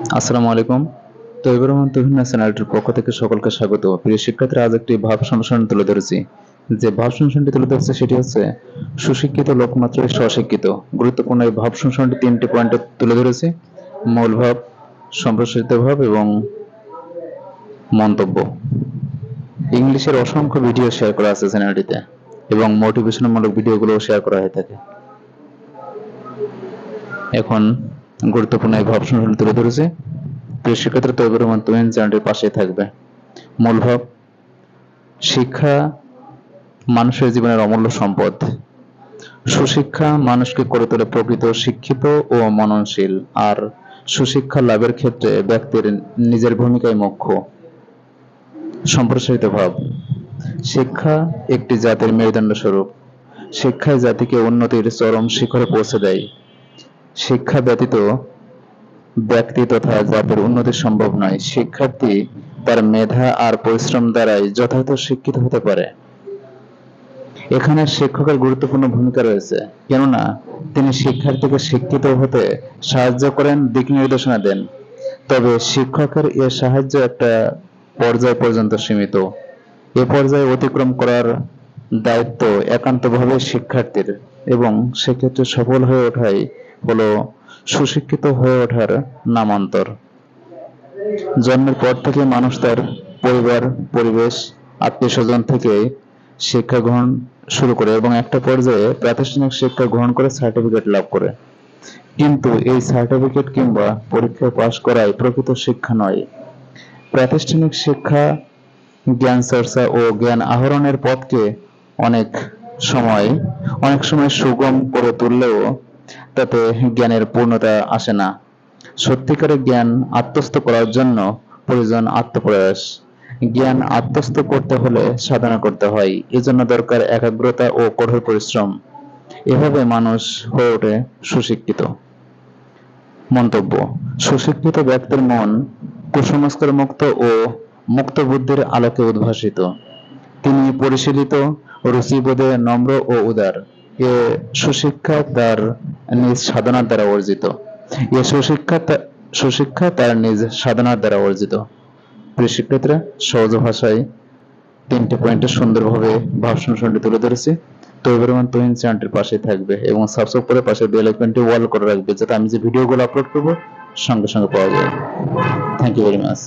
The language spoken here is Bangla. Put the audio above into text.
আসসালামু আলাইকুম। তৈবর রহমান তুহিনা চ্যানেলটির পক্ষ থেকে সকলকে স্বাগত। প্রিয় শিক্ষার্থীরা, আজ একটি ভাব সংশোধন তুলে ধরেছি। যে ভাব সংশোধনটি তুলে ধরেছে, সেটি হচ্ছে সুশিক্ষিত লোক মাত্রই স্বশিক্ষিত। গুরুত্বপূর্ণ এই ভাব সংশোধনটি তিনটি পয়েন্টে তুলে ধরেছি। মূল ভাব, সম্প্রসারিত ভাব এবং মন্তব্য। ইংলিশের অসংখ্য ভিডিও শেয়ার করা আছে চ্যানেলটিতে এবং মোটিভেশনমূলক ভিডিওগুলো শেয়ার করা হয়ে থাকে। এখন গুরুত্বপূর্ণ এই ভাব সংশোধন তুলে ধরেছে। প্রিয় শিক্ষার্থী তৈবর রহমান তুহিন চ্যানেলটির পাশে থাকবে। মূল ভাব, শিক্ষা মানুষের জীবনের অমূল্য সম্পদ। সুশিক্ষা মানুষকে করে তোলে প্রকৃত শিক্ষিত ও মননশীল, আর সুশিক্ষা লাভের ক্ষেত্রে ব্যক্তির নিজের ভূমিকায় মুখ্য। সম্প্রসারিত ভাব, শিক্ষা একটি জাতির মেরুদণ্ড স্বরূপ শিক্ষায় জাতিকে উন্নতির চরম শিখরে পৌঁছে দেয়। শিক্ষা ব্যতীত ব্যক্তি তথা জাতির উন্নতি সম্ভব নয়। শিক্ষার্থী তার মেধা আর পরিশ্রম দ্বারাই যথাযথ শিক্ষিত হতে পারে। এখানে শিক্ষকের গুরুত্বপূর্ণ ভূমিকা রয়েছে, কেননা তিনি শিক্ষার্থীকে শিক্ষিত হতে সাহায্য করেন, দিক নির্দেশনা দেন। তবে শিক্ষকের এ সাহায্য একটা পর্যায় পর্যন্ত সীমিত। এ পর্যায়ে অতিক্রম করার দায়িত্ব একান্তভাবে শিক্ষার্থীর এবং সেক্ষেত্রে সফল হয়ে ওঠাই হলো সুশিক্ষিত হয়ে ওঠার নামান্তর। জন্মের পর থেকে মানুষ তার পরিবার, পরিবেশ আত্মীয় স্বজন থেকে শিক্ষা গ্রহণ শুরু করে এবং একটা পর্যায়ে প্রাতিষ্ঠানিক শিক্ষা গ্রহণ করে সার্টিফিকেট লাভ করে। কিন্তু এই সার্টিফিকেট কিংবা পরীক্ষায় পাশ করাই প্রকৃত শিক্ষা নয়। প্রাতিষ্ঠানিক শিক্ষা জ্ঞান চর্চা ও জ্ঞান আহরণের পথকে অনেক সময় অনেক সময় সুগম করে তুললেও তাতে জ্ঞানের পূর্ণতা আসে না। সত্যিকারের জ্ঞান আত্মস্থ করার জন্য প্রয়োজন আত্মপ্রয়াস। জ্ঞান আত্মস্থ করতে হলে সাধনা করতে হয়, এজন্য দরকার একাগ্রতা ও কঠোর পরিশ্রম। এভাবে মানুষ হয়ে ওঠে সুশিক্ষিত। মন্তব্য, সুশিক্ষিত ব্যক্তির মন কুসংস্কার মুক্ত ও মুক্ত বুদ্ধির আলোকে উদ্ভাসিত। তিনি পরিশীলিত, রুচিবোধে নম্র ও উদার। এ সুশিক্ষা তার নিজ সাধনার দ্বারা অর্জিত। এ সুশিক্ষা সুশিক্ষা তার নিজ সাধনার দ্বারা অর্জিত। প্রিয় শিক্ষার্থীরা, সহজ ভাষায় তিনটে পয়েন্টে সুন্দরভাবে ভাব সংশোধনটি তুলে ধরেছি। তো এবার তুহিন চ্যানেলটির পাশে থাকবে এবং সাবস্ক্রাইব করে পাশে বেল আইকনটি ওয়াল করে রাখবে, যাতে আমি যে ভিডিওগুলো আপলোড করব, সঙ্গে সঙ্গে পাওয়া যায়। Thank you very much